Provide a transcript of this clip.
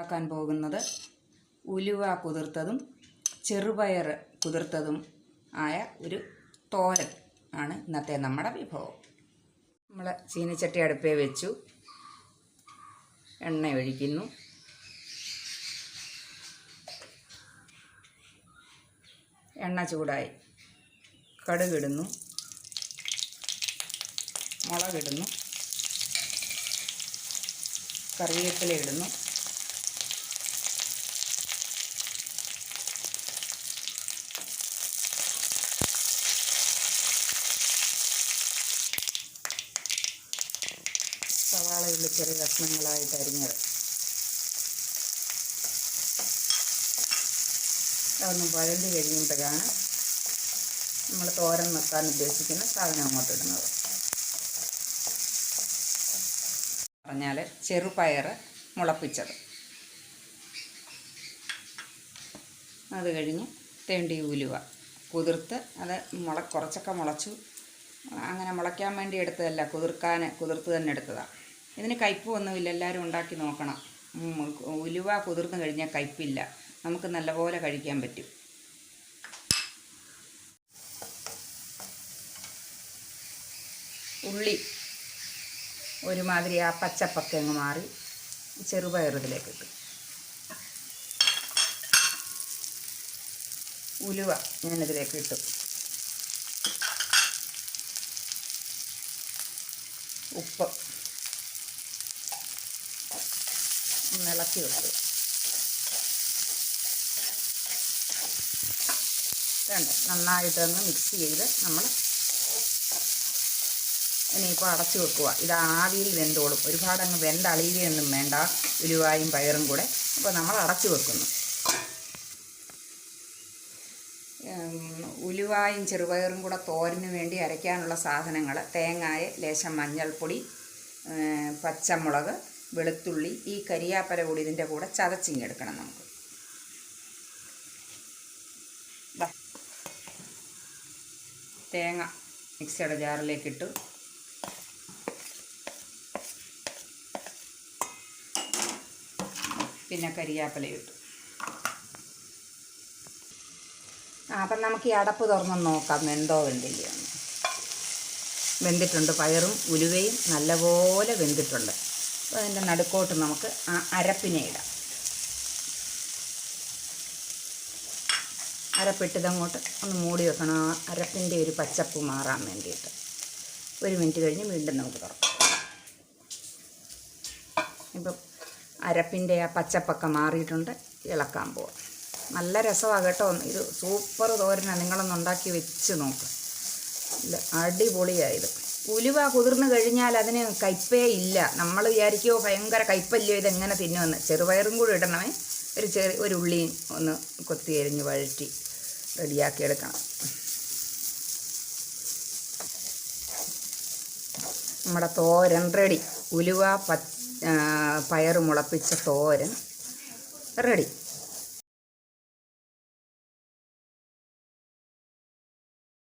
ഉണ്ടാക്കാൻ പോകുന്നത് ഉലുവ കുതിർത്തതും ചെറുപയർ കുതിർത്തതും ആയ ഒരു തോരൻ ആണ് ഇന്നത്തെ നമ്മുടെ വിഭവം. നമ്മൾ ചീനിച്ചട്ടി അടുപ്പേ വെച്ചു. എണ്ണ ഒഴിക്കുന്നു. എണ്ണ ചൂടായി. കടുകിടുന്നു. മുളകിടുന്നു. കറിവേപ്പില ഇടുന്നു. സവാള ഉള്ളി ചെറിയ കഷ്ണങ്ങളായിട്ട് അരിഞ്ഞത്. അതൊന്ന് വഴണ്ടി കഴിയുമ്പോഴാണ് നമ്മൾ തോരൻ വെക്കാൻ ഉദ്ദേശിക്കുന്ന സാധനം അങ്ങോട്ട് ഇടുന്നത്. പറഞ്ഞാൽ ചെറുപയർ മുളപ്പിച്ചത്. അത് കഴിഞ്ഞ് തേണ്ടി ഉലുവ കുതിർത്ത് അത് മുള കുറച്ചൊക്കെ മുളച്ചു. അങ്ങനെ മുളയ്ക്കാൻ വേണ്ടി എടുത്തതല്ല കുതിർക്കാൻ കുതിർത്ത് തന്നെ എടുത്തതാണ്. ഇതിന് കയ്പ്പ് ഒന്നുമില്ല എല്ലാവരും ഉണ്ടാക്കി നോക്കണം. ഉലുവ കുതിർന്ന് കഴിഞ്ഞാൽ കയ്പില്ല. നമുക്ക് നല്ലപോലെ കഴിക്കാൻ പറ്റും. ഉള്ളി ഒരുമാതിരി ആ പച്ചപ്പൊക്കെ അങ്ങ് മാറി ചെറുപയർ ഇതിലേക്ക് ഇട്ടു. ഉലുവ ഞാനിതിലേക്ക് ഇട്ടു. ഉപ്പ്. ഒന്ന് ഇളക്കി വെച്ചു വേണ്ട നന്നായിട്ടൊന്ന് മിക്സ് ചെയ്ത് നമ്മൾ ഇനിയിപ്പോൾ അടച്ചു വെക്കുക. ഇത് ആവിയിൽ വെന്തോളും. ഒരുപാട് അങ്ങ് വെന്തളിയുകയൊന്നും വേണ്ട. ഉലുവായും പയറും കൂടെ. അപ്പോൾ നമ്മൾ അടച്ചു വെക്കുന്നു. ഉലുവായും ചെറുപയറും കൂടെ തോരന് വേണ്ടി അരയ്ക്കാനുള്ള സാധനങ്ങൾ തേങ്ങായ ലേശം മഞ്ഞൾപ്പൊടി പച്ചമുളക് വെളുത്തുള്ളി ഈ കരിയാപ്പര കൂടി ഇതിന്റെ കൂടെ ചതച്ചിങ്ങെടുക്കണം നമുക്ക്. തേങ്ങ മിക്സിയുടെ ജാറിലേക്ക് ഇട്ടു. പിന്നെ കരിയാപ്പല ഇട്ടു. അപ്പം നമുക്ക് ഈ അടപ്പ് തുറന്നൊന്ന് നോക്കാം വെന്തോ വെന്തില്ലയോ വെന്തിട്ടുണ്ട് പയറും ഉലുവയും നല്ലപോലെ വെന്തിട്ടുണ്ട്. അതിന്റെ നടുക്കോട്ട് നമുക്ക് ആ അരപ്പിനെ ഇടാം. അരപ്പിട്ടതങ്ങോട്ട് ഒന്ന് മൂടി വെക്കണം. ആ അരപ്പിന്റെ ഒരു പച്ചപ്പ് മാറാൻ വേണ്ടിയിട്ട്. ഒരു മിനിറ്റ് കഴിഞ്ഞ് വീണ്ടും നമുക്ക് തുറക്കാം. ഇപ്പം അരപ്പിന്റെ ആ പച്ചപ്പൊക്കെ മാറിയിട്ടുണ്ട്. ഇളക്കാൻ പോവാം. നല്ല രസമാണ് കേട്ടോ. ഇത് സൂപ്പർ തോരനാണ്. നിങ്ങളൊന്ന് ഉണ്ടാക്കി വെച്ച് നോക്ക്. ഇല്ല അടിപൊളിയായത് ഉലുവ കുതിർന്നു കഴിഞ്ഞാൽ അതിന് കയ്പേ ഇല്ല. നമ്മൾ വിചാരിക്കുമോ ഭയങ്കര കയ്പല്ലയോ ഇതെങ്ങനെ തിന്നുമെന്ന് ചെറുപയറും കൂടി ഇടണമേ. ഒരു ചെറിയ ഒരു ഉള്ളിയും ഒന്ന് കൊത്തി എരിഞ്ഞ് വഴറ്റി റെഡിയാക്കി എടുക്കണം. നമ്മുടെ തോരൻ റെഡി. ഉലുവ പയർ മുളപ്പിച്ച തോരൻ റെഡി.